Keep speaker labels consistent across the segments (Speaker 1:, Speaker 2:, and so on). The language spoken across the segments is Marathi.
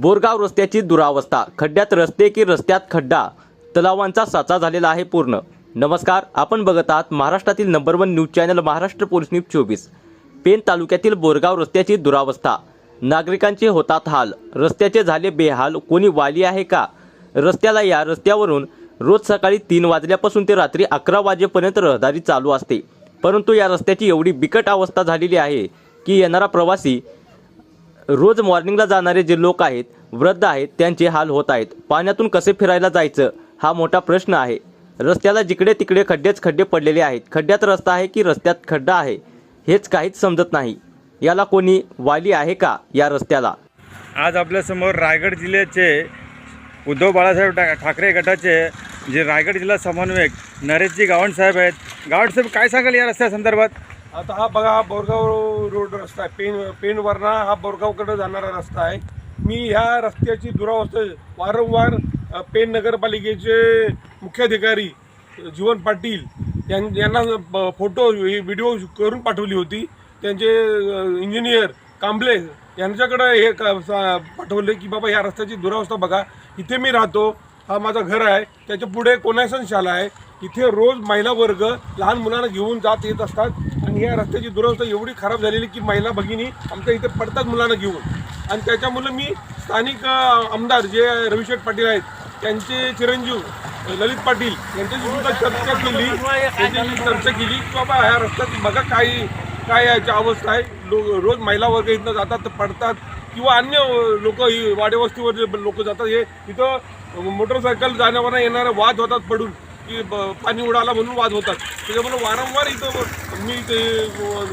Speaker 1: बोरगाव रस्त्याची दुरावस्था खड्ड्यात रस्ते की रस्त्यात खड्डा तलावांचा साचा झालेला आहे पूर्ण. नमस्कार आपण बघत आहात महाराष्ट्रातील number one news channel Maharashtra police news चोवीस. पेन तालुक्यातील बोरगाव रस्त्याची दुरावस्था. नागरिकांचे होतात हाल. रस्त्याचे झाले बेहाल. कोणी वाली आहे का? रस्त्याला या रस्त्यावरून रोज सकाळी तीन वाजल्यापासून ते रात्री अकरा वाजेपर्यंत रहदारी चालू असते. परंतु या रस्त्याची एवढी बिकट अवस्था झालेली आहे की येणारा प्रवासी रोज मॉर्निंगला जाणारे जे लोक आहेत वृद्ध आहेत त्यांचे हाल होत आहेत. पाण्यातून कसे फिरायला जायचं हा मोठा प्रश्न आहे. रस्त्याला जिकडे तिकडे खड्डेच खड्डे पडलेले आहेत. खड्ड्यात रस्ता आहे की रस्त्यात खड्डा आहे हेच काहीच समजत नाही. याला कोणी वाली आहे का या रस्त्याला?
Speaker 2: आज आपल्यासमोर रायगड जिल्ह्याचे उद्धव बाळासाहेब ठा ठाकरे गटाचे जे रायगड जिल्हा समन्वयक नरेशजी गावणसाहेब आहेत. गावणसाहेब काय सांगाल या रस्त्यासंदर्भात
Speaker 3: आता हा बघा हा बोरगाव रोड रस्ता आहे. पेन पेनवरना हा बोरगावकडे जाणारा रस्ता आहे. मी ह्या रस्त्याची दुरावस्था वारंवार पेन नगरपालिकेचे मुख्याधिकारी जीवन पाटील यां- यांना फोटो व्हिडिओ करून पाठवली होती. त्यांचे इंजिनियर कांबळे यांच्याकडं हे क- सा- पाठवले की बाबा ह्या रस्त्याची दुरावस्था बघा. इथे मी राहतो. हा माझं घर आहे. त्याच्या पुढे कोणासन शाळा आहे. इथे रोज महिला वर्ग लहान मुलांना घेऊन जात येत असतात. आणि या रस्त्याची दुरवस्था एवढी खराब झालेली की महिला भगिनी आमच्या इथे पडतात मुलांना घेऊन. आणि त्याच्यामुळं मी स्थानिक आमदार जे रविशेठ पाटील आहेत त्यांचे चिरंजीव ललित पाटील यांच्याशी सुद्धा चर्चा केली. त्यांच्याशी चर्चा केली की बाबा ह्या रस्त्यात बघा काय काय याची अवस्था आहे. लो रोज महिला वर्ग इथनं जातात तर पडतात. किंवा अन्य लोक वाडेवस्तीवर जे लोक जातात हे इथं मोटरसायकल जाण्यावर येणारे वाद होतात पडून. की ब- पाणी उडाला म्हणून वाद होतात. त्याच्यामुळे वारंवार इथं मी ते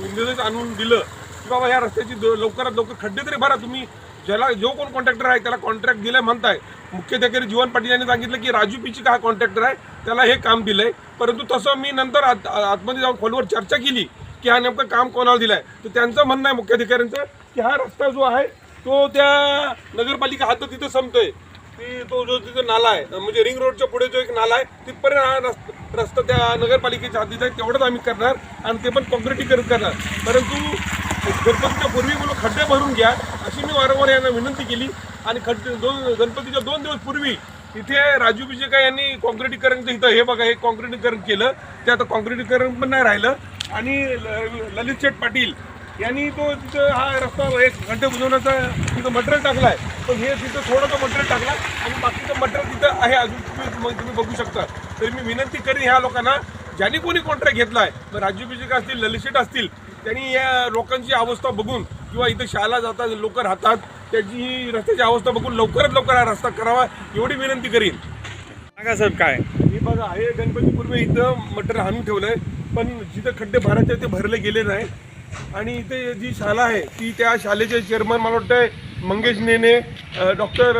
Speaker 3: निर्देश आणून दिलं की बाबा ह्या रस्त्याची द- लवकरात लवकर खड्डे तरी भरा. तुम्ही ज्याला जो कोण कॉन्ट्रॅक्टर आहे त्याला कॉन्ट्रॅक्ट दिलाय म्हणताय. मुख्याधिकारी जीवन पाटील यांनी सांगितलं की राजू पिचिका हा कॉन्ट्रॅक्टर आहे त्याला हे काम दिलंय. परंतु तसं मी नंतर आत आतमध्ये जाऊन खोलवर चर्चा केली की हा नेमकं काम कोणाला दिलंय. तर त्यांचं म्हणणं आहे मुख्याधिकाऱ्यांचं की हा रस्ता जो आहे तो त्या नगरपालिका हात तिथं संपतोय. की तो जो तिथं नाला आहे म्हणजे रिंग रोडच्या पुढे जो एक नाला आहे तिथपर्यंत हा रस्ता रस्ता त्या नगरपालिकेच्या हातीत आहे तेवढंच आम्ही करणार आणि ते पण कॉन्क्रिटीकरण करणार. परंतु गणपतीच्या पूर्वी म्हणून खड्डे भरून घ्या अशी मी वारंवार यांना विनंती केली. आणि खड्डे दोन गणपतीच्या दोन दिवस पूर्वी इथे राजू बिजेका यांनी कॉन्क्रिटीकरणचं इथं हे बघा हे कॉन्क्रिटीकरण केलं. ते आता कॉन्क्रिटीकरण पण नाही राहिलं. आणि ल- ललित शेठ पाटील यांनी तो तिथं हा रस्ता एक खड्डे बुजवण्याचा तिथं मटेरियल टाकला आहे पण हे तिथं थोडंसं मटेरियल टाकला आणि बाकीचं मटेरियल तिथं आहे अजून. तुम्ही तुम्ही बघू शकता. तरी मी विनंती करेन ह्या लोकांना ज्यांनी कोणी कॉन्ट्रॅक्ट घेतला आहे मग राजू बिजेका असतील ललित शेठ असतील त्यांनी या लोकांची अवस्था बघून किंवा इथं शाळा जातात लोक राहतात त्याची ही रस्त्याची अवस्था बघून लवकरात लवकर हा रस्ता करावा एवढी विनंती करीन.
Speaker 2: सांगा साहेब काय?
Speaker 3: हे बघा हे गणपतीपूर्वी इथं मटेरियल आणून ठेवलंय पण जिथं खड्डे भरायचे ते भरले गेले नाही आणि इथे जी शाळा आहे ती त्या शाळेचे चेअरमन मला वाटतंय मंगेश नेने डॉक्टर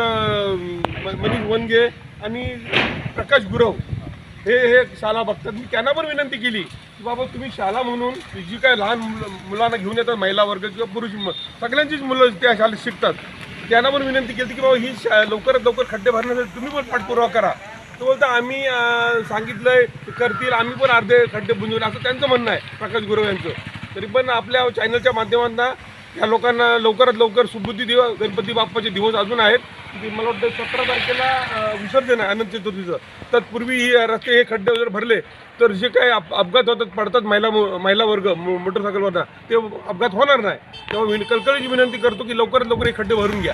Speaker 3: मनीष वनगे आणि प्रकाश गुरव. हे हे शाळा बघतात. मी त्यांना पण विनंती केली की बाबा तुम्ही शाळा म्हणून जी काय लहान मुलांना घेऊन येतात महिला वर्ग किंवा पुरुष सगळ्यांचीच मुलं त्या शाळेत शिकतात. त्यांना पण विनंती केली की बाबा ही शा लवकरात लवकर खड्डे भरण्यासाठी तुम्ही पण पाठपुरावा करा. तो बोलता आम्ही सांगितलंय करतील आम्ही पण अर्धे खड्डे बुंजवले. असं त्यांचं म्हणणं आहे प्रकाश गुरव यांचं. तरी पण आपल्या चॅनलच्या माध्यमातून या लोकांना लवकरात लवकर सुबुद्धी दिवस गणपती बाप्पाचे दिवस अजून आहेत. मला वाटतं सतरा तारखेला विसर्जन आहे अनंत चतुर्थीचं. तत्पूर्वी ही रस्ते हे खड्डे जर भरले तर जे काही अप अपघात होतात पडतात महिला महिला वर्ग मो- मोटरसायकलवरनं ते अपघात होणार नाही. तेव्हा विन कळकळीची विनंती करतो की लवकरात लवकर हे खड्डे भरून घ्या.